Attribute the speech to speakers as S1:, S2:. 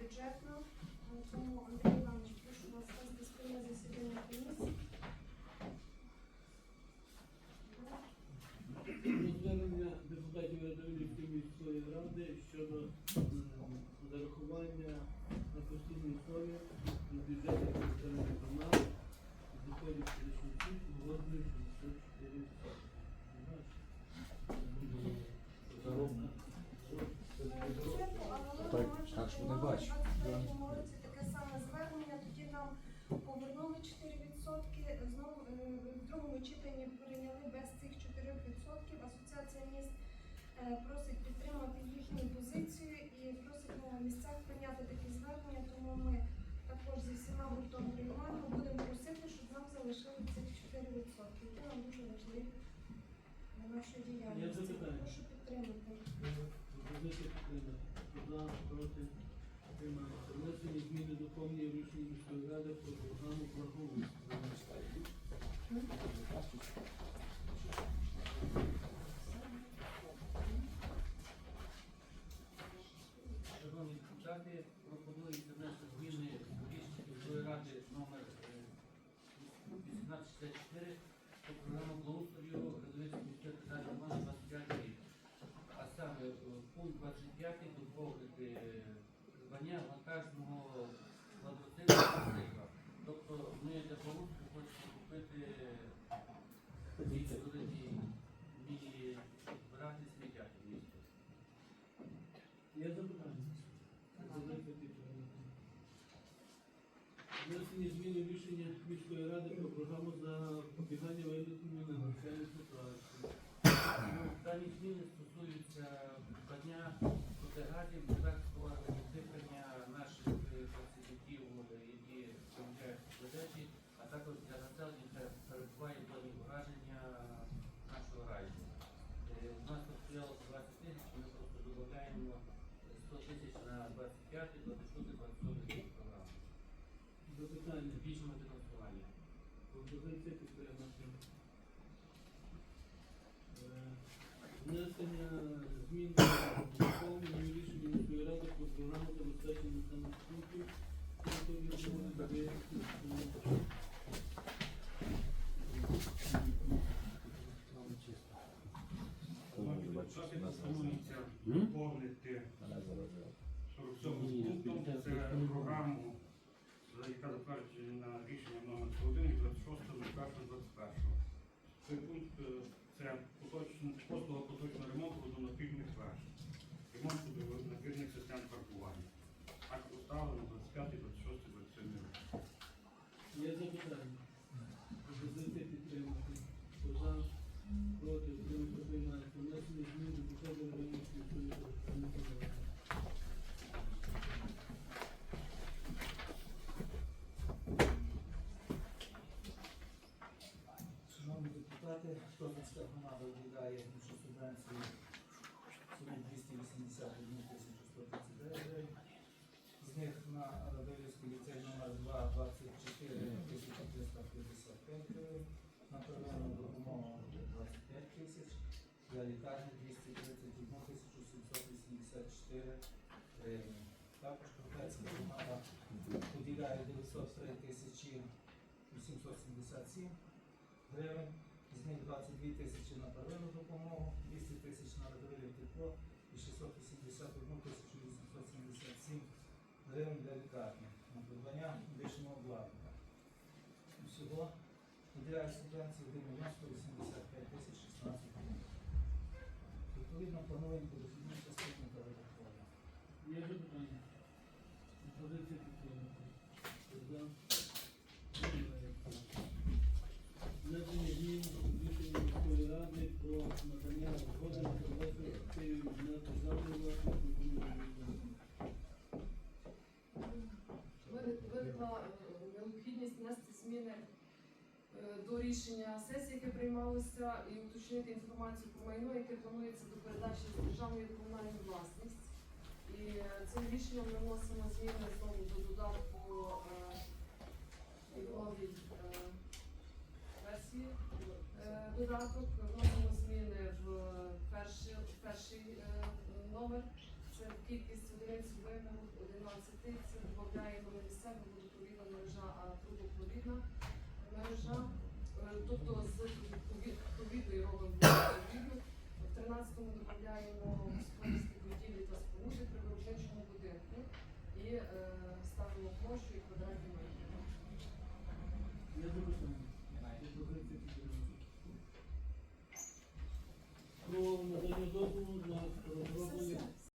S1: бюджетна. Тому Андрій Іванович, прошу вас вести спільне засідання комісії.
S2: Звернення депутатів Радовилівської міської ради щодо зарахування на постійній основі до бюджету територіальної громади доходів перечників у розмірі 64
S1: другому читанні прийняли без цих 4%. Асоціація міст просить підтримати їхню позицію і просить на місцях прийняти такі звернення, тому ми також зі всіма гуртом приймаємо, будемо просити, щоб нам залишили цих 4%, які нам дуже важливі для нашої діяльності. Прошу підтримати.
S2: За, проти. Внесення зміни доповнення рішення міської ради про програму благоустрою.
S3: Депутати, пропонується внести зміни до рішення міської ради номер е, 1864 про програму благоустрою Радовицької міської державної громади 25 рік. А саме е, пункт 25 доповнити звання вантажного квадроцикла. Тобто ми для благоустрою хочемо купити ці великі вміє збирати сміття в місті.
S2: Є запитання? Пропозиція підтримати. Внесення зміни рішення міської ради про програму запобігання виникнення надзвичайних ситуацій.
S3: Ну, Дані зміни стосуються подання протигазів, безпекового дихання наших е, працівників, е, які помічають ведечі, а також для населення, перебуває зоні враження нашого району. Е, У нас тут стояло 20 тисяч, ми просто додаємо 100 тисяч на 25, 26, 27 рік програму.
S2: Запитання.
S3: Збільшимо фінансування.
S2: Пропозиція підтримати. Е, Внесення змін до доповнення рішення міської ради про програму забезпечення
S4: пропонується доповнити 47 пунктом. Це програму, яка затверджена рішенням номер 1 від 26.01.21.
S2: C'est
S5: cool. Депутати, Житомирська громада виділяє більшу субвенцію сумі 281 тисячу 139 гривень. З них на Радивівський ліцей номер 2 24 тисячі 355 гривень, на первинну допомогу 25 тисяч, для лікарні 231 784 гривень. Також Крупецька громада виділяє 903 тисячі 877 гривень, них 22 тисячі на первинну допомогу, 200 тисяч на родові тепло і 681 тисячу 877 гривень для лікарні на придбання медичного обладнання. Всього виділяє субвенції 1 мільйон 185 тисяч 16 гривень. Відповідно, плануємо по дохідній частині та видатково.
S2: Є запитання? Пропозиція підтримати. Хто за? Приймається. Внесення змін до рішення міської ради про надання згоди на передачу активів на державну власність культурної
S6: Виник- Виникла е, необхідність внести зміни е, до рішення сесії, яке приймалося, і уточнити інформацію про майно, яке планується до передачі державної в комунальну власність. І е, цим рішенням ми зміни номер. Це кількість одиниць вимог 11, це додаємо на місцеву водопровідна мережа, а трубопровідна мережа. Е, тобто з відповідної робимо відповідну. В 13-му додаємо